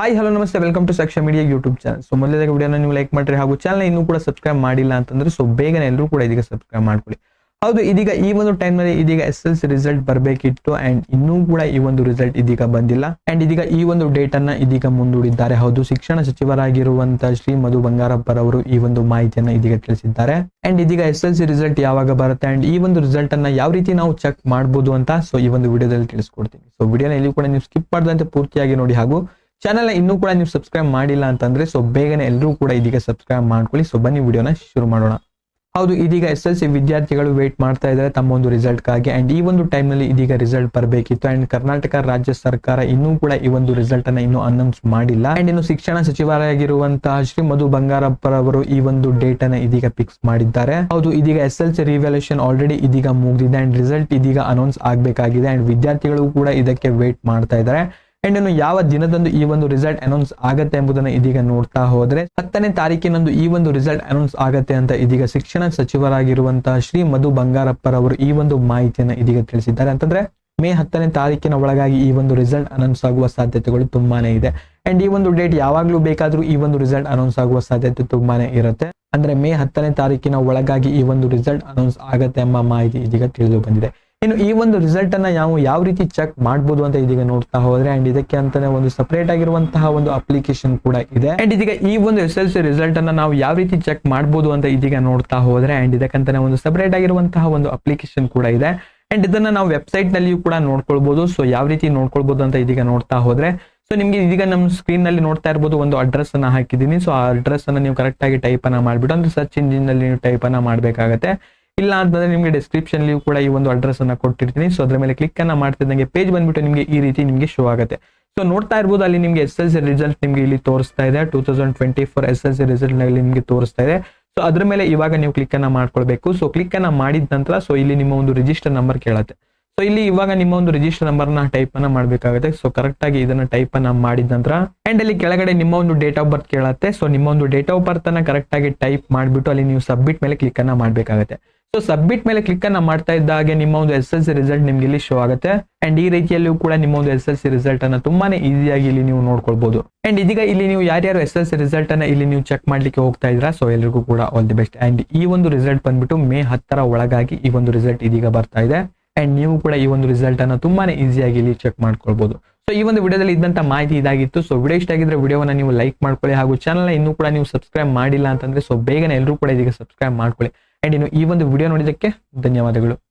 Hi hello ನಮಸ್ತೆ. Welcome to Saksha media YouTube channel so ಮೊದಲೇ ವಿಡಿಯೋನ ನೀವು ಲೈಕ್ ಮಾಡಿರಿ. ಹಾಗೂ ಚಾನಲ್ ಇನ್ನೂ ಕೂಡ ಸಬ್ಸ್ಕ್ರೈಬ್ ಮಾಡಿಲ್ಲ ಅಂತಂದ್ರೆ ಸೊ ಬೇಗನೆ ಎಲ್ಲರೂ ಕೂಡ ಇದೀಗ ಸಬ್ಸ್ಕ್ರೈಬ್ ಮಾಡ್ಕೊಳ್ಳಿ. ಹೌದು, ಇದೀಗ ಈ ಒಂದು ಟೈಮ್ನಲ್ಲಿ ಇದೀಗ ಎಸ್ ಎಲ್ ಸಿ ರಿಸಲ್ಟ್ ಬರಬೇಕಿತ್ತು ಅಂಡ್ ಇನ್ನೂ ಕೂಡ ಈ ಒಂದು ರಿಸಲ್ಟ್ ಇದೀಗ ಬಂದಿಲ್ಲ. ಅಂಡ್ ಇದೀಗ ಈ ಒಂದು ಡೇಟ್ ಅನ್ನ ಇದೀಗ ಮುಂದೂಡಿದ್ದಾರೆ. ಹೌದು, ಶಿಕ್ಷಣ ಸಚಿವರಾಗಿರುವಂತಹ ಶ್ರೀ ಮಧು ಬಂಗಾರಪ್ಪರವರು ಈ ಒಂದು ಮಾಹಿತಿಯನ್ನ ಇದೀಗ ತಿಳಿಸಿದ್ದಾರೆ. ಅಂಡ್ ಇದೀಗ ಎಸ್ ಎಲ್ ಸಿ ರಿಸಲ್ಟ್ ಯಾವಾಗ ಬರುತ್ತೆ ಅಂಡ್ ಈ ಒಂದು ರಿಸಲ್ಟ್ ಅನ್ನ ಯಾವ ರೀತಿ ನಾವು ಚೆಕ್ ಮಾಡಬಹುದು ಅಂತ ಸೊ ಈ ಒಂದು ವಿಡಿಯೋದಲ್ಲಿ ತಿಳಿಸ್ಕೊಡ್ತೀನಿ. ಸೊ ವಿಡಿಯೋನ ಇಲ್ಲಿ ಕೂಡ ನೀವು ಸ್ಕಿಪ್ ಮಾಡದಂತೆ ಪೂರ್ತಿಯಾಗಿ ನೋಡಿ. ಹಾಗೂ ಚಾನಲ್ ಇನ್ನೂ ಕೂಡ ನೀವು ಸಬ್ಸ್ಕ್ರೈಬ್ ಮಾಡಿಲ್ಲ ಅಂತಂದ್ರೆ ಸೊ ಬೇಗನೆ ಎಲ್ಲರೂ ಕೂಡ ಇದೀಗ ಸಬ್ಸ್ಕ್ರೈಬ್ ಮಾಡ್ಕೊಳ್ಳಿ. ಸೊ ಬನ್ನಿ ವಿಡಿಯೋನ ಶುರು ಮಾಡೋಣ. ಹೌದು, ಇದೀಗ ಎಸ್ ಎಲ್ ಸಿ ವಿದ್ಯಾರ್ಥಿಗಳು ವೇಟ್ ಮಾಡ್ತಾ ಇದ್ದಾರೆ ತಮ್ಮ ಒಂದು ರಿಸಲ್ಟ್ಗಾಗಿ ಅಂಡ್ ಈ ಒಂದು ಟೈಮ್ನಲ್ಲಿ ಇದೀಗ ರಿಸಲ್ಟ್ ಬರಬೇಕಿತ್ತು. ಅಂಡ್ ಕರ್ನಾಟಕ ರಾಜ್ಯ ಸರ್ಕಾರ ಇನ್ನೂ ಕೂಡ ಈ ಒಂದು ರಿಸಲ್ಟ್ ಅನ್ನ ಇನ್ನೂ ಅನೌನ್ಸ್ ಮಾಡಿಲ್ಲ. ಅಂಡ್ ಇನ್ನು ಶಿಕ್ಷಣ ಸಚಿವರಾಗಿರುವಂತಹ ಶ್ರೀ ಮಧು ಬಂಗಾರಪ್ಪರವರು ಈ ಒಂದು ಡೇಟ್ ಇದೀಗ ಫಿಕ್ಸ್ ಮಾಡಿದ್ದಾರೆ. ಹೌದು, ಇದೀಗ S L C revaluation already ಇದೀಗ ಮುಗಿದಿದೆ. ಅಂಡ್ ರಿಸಲ್ಟ್ ಇದೀಗ ಅನೌನ್ಸ್ ಆಗಬೇಕಾಗಿದೆ. ಅಂಡ್ ವಿದ್ಯಾರ್ಥಿಗಳು ಕೂಡ ಇದಕ್ಕೆ ವೇಟ್ ಮಾಡ್ತಾ ಇದ್ದಾರೆ. ಅಂಡ್ ಇನ್ನು ಯಾವ ದಿನದಂದು ಈ ಒಂದು ರಿಸಲ್ಟ್ ಅನೌನ್ಸ್ ಆಗುತ್ತೆ ಎಂಬುದನ್ನ ಇದೀಗ ನೋಡ್ತಾ ಹೋದ್ರೆ, ಹತ್ತನೇ ತಾರೀಕಿನಂದು ಈ ಒಂದು ರಿಸಲ್ಟ್ ಅನೌನ್ಸ್ ಆಗತ್ತೆ ಅಂತ ಇದೀಗ ಶಿಕ್ಷಣ ಸಚಿವರಾಗಿರುವಂತಹ ಶ್ರೀ ಮಧು ಬಂಗಾರಪ್ಪರವರು ಈ ಒಂದು ಮಾಹಿತಿಯನ್ನು ಇದೀಗ ತಿಳಿಸಿದ್ದಾರೆ. ಅಂತಂದ್ರೆ, ಮೇ ಹತ್ತನೇ ತಾರೀಕಿನ ಒಳಗಾಗಿ ಈ ಒಂದು ರಿಸಲ್ಟ್ ಅನೌನ್ಸ್ ಆಗುವ ಸಾಧ್ಯತೆಗಳು ತುಂಬಾನೇ ಇದೆ. ಅಂಡ್ ಈ ಒಂದು ಡೇಟ್ ಯಾವಾಗ್ಲೂ ಬೇಕಾದ್ರೂ ಈ ಒಂದು ರಿಸಲ್ಟ್ ಅನೌನ್ಸ್ ಆಗುವ ಸಾಧ್ಯತೆ ತುಂಬಾನೇ ಇರುತ್ತೆ. ಅಂದ್ರೆ ಮೇ ಹತ್ತನೇ ತಾರೀಕಿನ ಒಳಗಾಗಿ ಈ ಒಂದು ರಿಸಲ್ಟ್ ಅನೌನ್ಸ್ ಆಗತ್ತೆ ಎಂಬ ಮಾಹಿತಿ ಇದೀಗ ತಿಳಿದು ಬಂದಿದೆ. ಇನ್ನು ಈ ಒಂದು ರಿಸಲ್ಟ್ ಅನ್ನ ನಾವು ಯಾವ ರೀತಿ ಚೆಕ್ ಮಾಡಬಹುದು ಅಂತ ಇದೀಗ ನೋಡ್ತಾ ಹೋದ್ರೆ ಅಂಡ್ ಇದಕ್ಕೆ ಅಂತಾನೆ ಒಂದು ಸಪರೇಟ್ ಆಗಿರುವಂತಹ ಒಂದು ಅಪ್ಲಿಕೇಶನ್ ಕೂಡ ಇದೆ. ಅಂಡ್ ಇದೀಗ ಈ ಒಂದು ಎಸ್ ಎಲ್ ಸಿ ರಿಸಲ್ಟ್ ಅನ್ನ ನಾವು ಯಾವ ರೀತಿ ಚೆಕ್ ಮಾಡಬಹುದು ಅಂತ ಇದೀಗ ನೋಡ್ತಾ ಹೋದ್ರೆ ಅಂಡ್ ಇದಕ್ಕಂತಾನೆ ಒಂದು ಸಪರೇಟ್ ಆಗಿರುವಂತಹ ಒಂದು ಅಪ್ಲಿಕೇಶನ್ ಕೂಡ ಇದೆ. ಅಂಡ್ ಇದನ್ನ ನಾವು ವೆಬ್ಸೈಟ್ ನಲ್ಲಿಯೂ ಕೂಡ ನೋಡ್ಕೊಳ್ಬಹುದು ಸೊ ಯಾವ ರೀತಿ ನೋಡ್ಕೊಳ್ಬಹುದು ಅಂತ ಇದೀಗ ನೋಡ್ತಾ ಹೋದ್ರೆ ಸೊ ನಿಮ್ಗೆ ಇದೀಗ ನಮ್ಮ ಸ್ಕ್ರೀನ್ನಲ್ಲಿ ನೋಡ್ತಾ ಇರಬಹುದು ಒಂದು ಅಡ್ರೆಸ್ ಅನ್ನ ಹಾಕಿದೀನಿ ಸೊ ಆ ಅಡ್ರೆಸ್ ಅನ್ನ ನೀವು ಕರೆಕ್ಟ್ ಆಗಿ ಟೈಪ್ ಅನ್ನ ಮಾಡ್ಬಿಟ್ಟು, ಅಂದ್ರೆ ಸರ್ಚ್ ಇಂಜಿನ್ನಲ್ಲಿ ನೀವು ಟೈಪ್ ಅನ್ನ ಮಾಡ್ಬೇಕಾಗತ್ತೆ. ಇಲ್ಲ ಅಂತಂದ್ರೆ ನಿಮಗೆ ಡಿಸ್ಕ್ರಿಪ್ಷನ್ ಕೂಡ ಈ ಒಂದು ಅಡ್ರೆಸ್ ಅನ್ನ ಕೊಟ್ಟಿರ್ತೀನಿ. ಸೊ ಅದ್ರ ಮೇಲೆ ಕ್ಲಿಕ್ ಅನ್ನ ಮಾಡ್ತಿದ್ದಂಗೆ ಪೇಜ್ ಬಂದ್ಬಿಟ್ಟು ನಿಮಗೆ ಈ ರೀತಿ ನಿಮಗೆ ಶೋ ಆಗುತ್ತೆ. ಸೊ ನೋಡ್ತಾ ಇರ್ಬೋದು ಅಲ್ಲಿ ನಿಮಗೆ ಎಸ್ ಎಲ್ ಸಿ ರಿಸಲ್ಟ್ ನಿಮಗೆ ಇಲ್ಲಿ ತೋರಿಸ್ತಾ ಇದೆ. Two thousand twenty four S L C ರಿಸಲ್ಟ್ನಲ್ಲಿ ನಿಮಗೆ ತೋರಿಸ್ತಾ ಇದೆ. ಸೊ ಅದ್ರ ಮೇಲೆ ಇವಾಗ ನೀವು ಕ್ಲಿಕ್ ಅನ್ನ ಮಾಡ್ಕೊಳ್ಬೇಕು. ಸೊ ಕ್ಲಿಕ್ ಅನ್ನ ಮಾಡಿದ ನಂತರ ಸೊ ಇಲ್ಲಿ ನಿಮ್ಮ ಒಂದು ರಿಜಿಸ್ಟರ್ ನಂಬರ್ ಕೇಳುತ್ತೆ. ಸೊ ಇಲ್ಲಿ ಇವಾಗ ನಿಮ್ಮ ಒಂದು ರಿಜಿಸ್ಟರ್ ನಂಬರ್ನ ಟೈಪ್ ಅನ್ನ ಮಾಡ್ಬೇಕಾಗುತ್ತೆ. ಸೊ ಕರೆಕ್ಟ್ ಆಗಿ ಇದನ್ನ ಟೈಪ್ ಅನ್ನ ಮಾಡಿದ ನಂತರ ಅಂಡ್ ಅಲ್ಲಿ ಕೆಳಗಡೆ ನಿಮ್ಮ ಒಂದು ಡೇಟ್ ಆಫ್ ಬರ್ತ್ ಕೇಳುತ್ತೆ. ಸೊ ನಿಮ್ಮ ಒಂದು ಡೇಟ್ ಆಫ್ ಬರ್ತ್ ಅನ್ನ ಕರೆಕ್ಟ್ ಆಗಿ ಟೈಪ್ ಮಾಡಿಬಿಟ್ಟು ಅಲ್ಲಿ ನೀವು ಸಬ್ಮಿಟ್ ಮೇಲೆ ಕ್ಲಿಕ್ ಅನ್ನ ಮಾಡ್ಬೇಕಾಗುತ್ತೆ. ಸೊ ಸಬ್ಮಿಟ್ ಮೇಲೆ ಕ್ಲಿಕ್ ಅನ್ನ ಮಾಡ್ತಾ ಇದ್ದ ಹಾಗೆ ನಿಮ್ಮ ಒಂದು ಎಸ್ ಎಲ್ ಸಿ ರಿಸಲ್ಟ್ ನಿಮ್ಗೆ ಇಲ್ಲಿ ಶೋ ಆಗುತ್ತೆ. ಅಂಡ್ ಈ ರೀತಿಯಲ್ಲೂ ಕೂಡ ನಿಮ್ಮ ಒಂದು ಎಸ್ ಎಲ್ ಸಿ ರಿಸಲ್ಟ್ ಅನ್ನ ತುಂಬಾನೇ ಈಸಿಯಾಗಿ ಇಲ್ಲಿ ನೀವು ನೋಡ್ಕೊಳ್ಬಹುದು ಅಂಡ್ ಇದೀಗ ಇಲ್ಲಿ ನೀವು ಯಾರ್ಯಾರು ಎಸ್ ಎಲ್ ಸಿ ರಿಸಲ್ಟ್ ಅನ್ನ ಇಲ್ಲಿ ನೀವು ಚೆಕ್ ಮಾಡ್ಲಿಕ್ಕೆ ಹೋಗ್ತಾ ಇದ್ರ? ಸೊ ಎಲ್ರಿಗೂ ಕೂಡ ಆಲ್ ದಿ ಬೆಸ್ಟ್ ಅಂಡ್ ಈ ಒಂದು ರಿಸಲ್ಟ್ ಬಂದ್ಬಿಟ್ಟು ಮೇ ಹತ್ತರ ಒಳಗಾಗಿ ಈ ಒಂದು ರಿಸಲ್ಟ್ ಇದೀಗ ಬರ್ತಾ ಇದೆ. ಅಂಡ್ ನೀವು ಕೂಡ ಈ ಒಂದು ರಿಸಲ್ಟ್ ಅನ್ನ ತುಂಬಾನೇ ಈಸಿಯಾಗಿ ಇಲ್ಲಿ ಚೆಕ್ ಮಾಡ್ಕೊಳ್ಬಹುದು ಸೊ ಈ ಒಂದು ವಿಡಿಯೋದಲ್ಲಿ ಇದ್ದಂತ ಮಾಹಿತಿ ಇದಾಗಿತ್ತು. ಸೊ ವಿಡಿಯೋ ಇಷ್ಟ ಆಗಿದ್ರೆ ವಿಡಿಯೋವನ್ನ ನೀವು ಲೈಕ್ ಮಾಡ್ಕೊಳ್ಳಿ. ಹಾಗೂ ಚಾನಲ್ ಇನ್ನೂ ಕೂಡ ನೀವು ಸಬ್ಸ್ಕ್ರೈಬ್ ಮಾಡಿಲ್ಲ ಅಂತಂದ್ರೆ ಸೊ ಬೇಗನೆ ಎಲ್ಲರೂ ಕೂಡ ಇದೀಗ ಸಬ್ಸ್ಕ್ರೈಬ್ ಮಾಡ್ಕೊಳ್ಳಿ. ಅಂಡ್ ಇನ್ನು ಈ ಒಂದು ವಿಡಿಯೋ ನೋಡಿದಕ್ಕೆ ಧನ್ಯವಾದಗಳು.